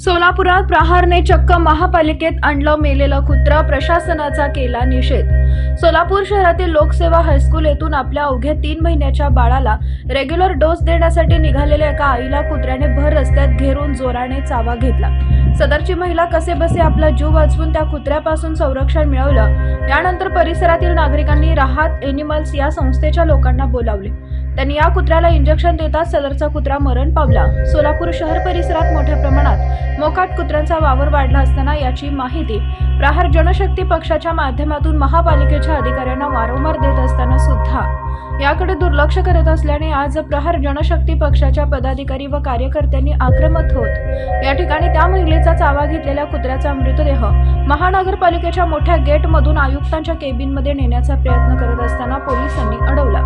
सोलापुरात प्रहारने चक्क महापालिकेत आणलं मेलेलं कुत्र प्रशासनाचा केला निषेध. सोलापूर शहरातील लोकसेवा हायस्कूल येथून आपल्या अवघ्या तीन महिन्याच्या बाळाला रेग्युलर डोस देण्यासाठी निघालेल्या एका आईला कुत्र्याने भर रस्त्यात घेरून जोराने चावा घेतला. सदरची महिला कसेबसे आपला जीव वाचवून त्या कुत्र्यापासून संरक्षण मिळवलं? यानंतर परिसरातील नागरिकांनी राहत एनिमल्स या संस्थेच्या लोकांना बोलावले. त्यांनी या कुत्र्याला इंजेक्शन देताच सदरचा कुत्रा मरण पावला. सोलापूर शहर परिसरात मोठ्या प्रमाणात मोकाट कुत्र्यांचा वावर वाढला असताना याची माहिती प्रहार जनशक्ती पक्षाच्या माध्यमातून महापालिकेच्या अधिकाऱ्यांना वारंवार देत असताना सुद्धा. याकडे दुर्लक्ष करत असल्याने आज प्रहार जनशक्ती पक्षाच्या पदाधिकारी व कार्यकर्त्यांनी आक्रमक होत. या ठिकाणी त्या महिलेचा चावा घेतलेल्या कुत्र्याचा मृतदेह महानगरपालिकेच्या मोठ्या गेटमधून आयुक्तांच्या केबिनमध्ये नेण्याचा प्रयत्न करत असताना पोलिसांनी अडवला.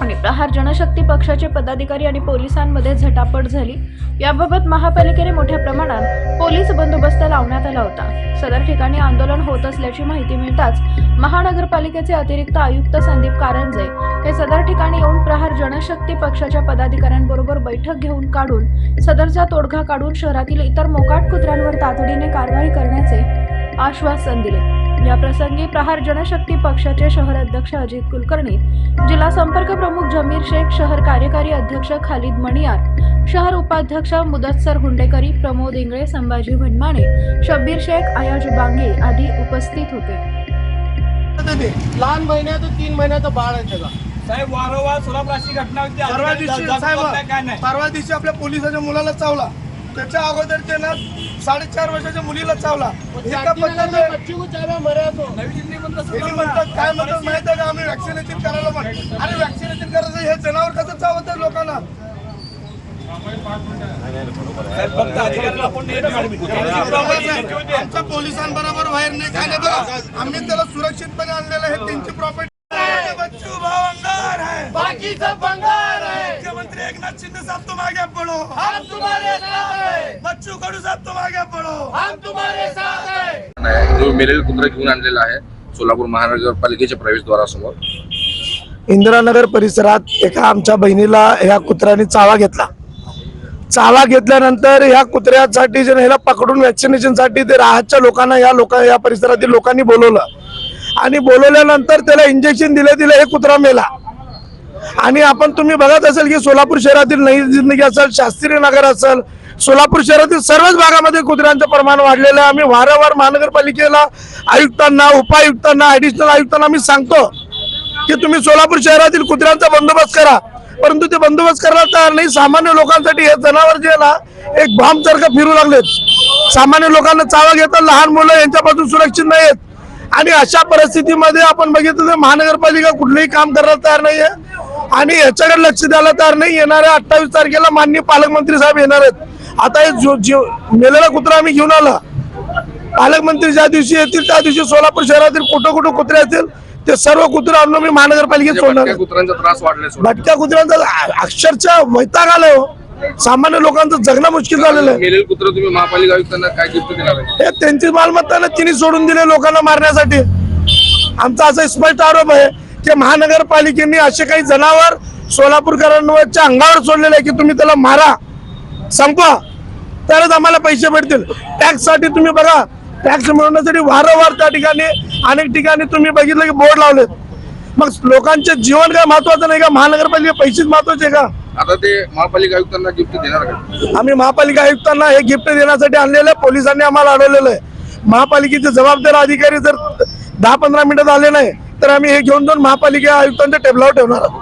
आणि प्रहार जनशक्ती पक्षाचे पदाधिकारी आणि पोलिसांमध्ये झटापट झाली. याबाबत महापालिकेने मोठ्या प्रमाणात पोलीस बंदोबस्त लावण्यात आला होता. सदर ठिकाणी आंदोलन होत असल्याची माहिती मिळताच महानगरपालिकेचे अतिरिक्त आयुक्त संदीप कारंजे हे सदर ठिकाणी येऊन प्रहार जनशक्ती पक्षाच्या पदाधिकाऱ्यांबरोबर बैठक घेऊन काढून सदरचा तोडगा काढून शहरातील इतर मोकाट कुत्र्यांवर तातडीने कारवाई करण्याचे आश्वासन दिले. या प्रसंगी प्रहार जनशक्ती पक्षाचे शहर अध्यक्ष अजित कुलकर्णी जिल्हा संपर्क प्रमुख जमीर शेख शहर कार्यकारी अध्यक्ष खालिद मणियार शहर उपाध्यक्ष मुदत्सर हुंडेकरी प्रमोद इंगळे संभाजी भंडमाणे शब्बीर शेख अयाज बांगे आदी उपस्थित होते. ते लहान महिन्याचं तीन महिन्याचं बाळ आहे त्याला. साहेब वारंवार सोलापुराची घटना होती. दिवशी साहेब परवा दिवशी आपल्या पोलिसाच्या मुलाला चावला. त्याच्या अगोदर त्यानं साडेचार वर्षाच्या मुलीला चावला. एका पद्धतीने म्हणतात काय म्हणतात माहीत आहे का? आम्ही वॅक्सिनेशन करायला पण अरे वॅक्सिनेशन करायचं हे जनावर कसं चावत आहे. लोकांना. आमच्या पोलिसांबरोबर बाहेर नाही. काय नाही बघा. आम्ही त्याला सुरक्षितपणे आणलेलं आहे. त्यांची प्रॉपर्टी बच्चू भाव अंगार है बाकीचा बंगार है मुख्यमंत्री एकनाथ शिंदे साहब तुम आगे बढ़ो हम तुम्हारे साथ है. बच्चू कडू साहब तुम आगे बढ़ो हम तुम्हारे साथ है. नाही जो मेलेलं कुत्रा घेऊन आणलेला आहे सोलापूर महानगरपालिकेच्या प्रवेशद्वारासमोर. इंदिरानगर परिसरात एका आमच्या बहिणीला ह्या कुत्र्याने चावा घेतला. चावा घेतल्यानंतर ह्या कुत्र्यासाठी जे ह्याला पकडून वॅक्सिनेशनसाठी ते राहतच्या लोकांना या लोक या परिसरातील लोकांनी बोलवलं. आणि बोलवल्यानंतर त्याला इंजेक्शन दिले दिले हे कुत्रा मेला. आणि आपण तुम्ही बघत असेल की सोलापूर शहरातील नई जिंदगी असेल शास्त्रीय नगर असेल सोलापूर शहरातील सर्वच भागामध्ये कुत्र्यांचं प्रमाण वाढलेलं आहे. आम्ही वारंवार महानगरपालिकेला आयुक्तांना उपायुक्तांना ॲडिशनल आयुक्तांना आम्ही सांगतो की तुम्ही सोलापूर शहरातील कुत्र्यांचा बंदोबस्त करा. परंतु ते बंदोबस्त करायला तयार नाही. सामान्य लोकांसाठी हे जनावर जे ना एक बॉम्ब फिरू लागलेत. सामान्य लोकांना चावा घेतात लहान मुलं यांच्यापासून सुरक्षित नाहीत आणि अशा परिस्थितीमध्ये आपण बघितलं तर महानगरपालिका कुठलंही काम करायला तयार नाहीये. आणि याच्याकडे लक्ष द्यायला तयार नाही. येणाऱ्या अठ्ठावीस तारखेला माननीय पालकमंत्री साहेब येणार आहेत. आता हे मेलेला कुत्रा आम्ही घेऊन आला. पालकमंत्री ज्या दिवशी येतील त्या दिवशी सोलापूर शहरातील कुठं कुठं कुत्रे असतील ते सर्व कुत्रे आणून मी महानगरपालिकेत सोडणार. भटक्या. कुत्र्यांचा अक्षरशः वैताग आलाय हो. सामान्य लोकांचं जगणं मुश्किल झालेलं आहे. मेलेलं कुत्र तुम्ही महापालिका आयुक्तांना काय गिफ्ट देणार आहे हे त्यांची मालमत्ता तिने सोडून दिले लोकांना मारण्यासाठी. आमचा असा स्पष्ट आरोप आहे. की महानगरपालिकेने असे काही जनावर सोलापूरकरांवरच्या अंगावर सोडलेले आहे की तुम्ही त्याला मारा. संपवा. तरच आम्हाला पैसे भेटतील. टॅक्ससाठी तुम्ही बघा. टॅक्स मिळवण्यासाठी वारंवार त्या ठिकाणी अनेक ठिकाणी तुम्ही बघितलं की बोर्ड लावलेत. मग लोकांचे जीवन काय महत्वाचं नाही का? महानगरपालिका पैसेच महत्त्वाचे का? आता ते महापालिका आयुक्तांना गिफ्ट देणार का? आम्ही महापालिका आयुक्तांना हे गिफ्ट देण्यासाठी आणलेलं आहे. पोलिसांनी आम्हाला अडवलेलं आहे. महापालिकेचे जबाबदार अधिकारी जर दहा पंधरा मिनिटात आले नाही तर आम्ही हे घेऊन जाऊन महापालिका आयुक्तांच्या टेबलावर ठेवणार आहोत.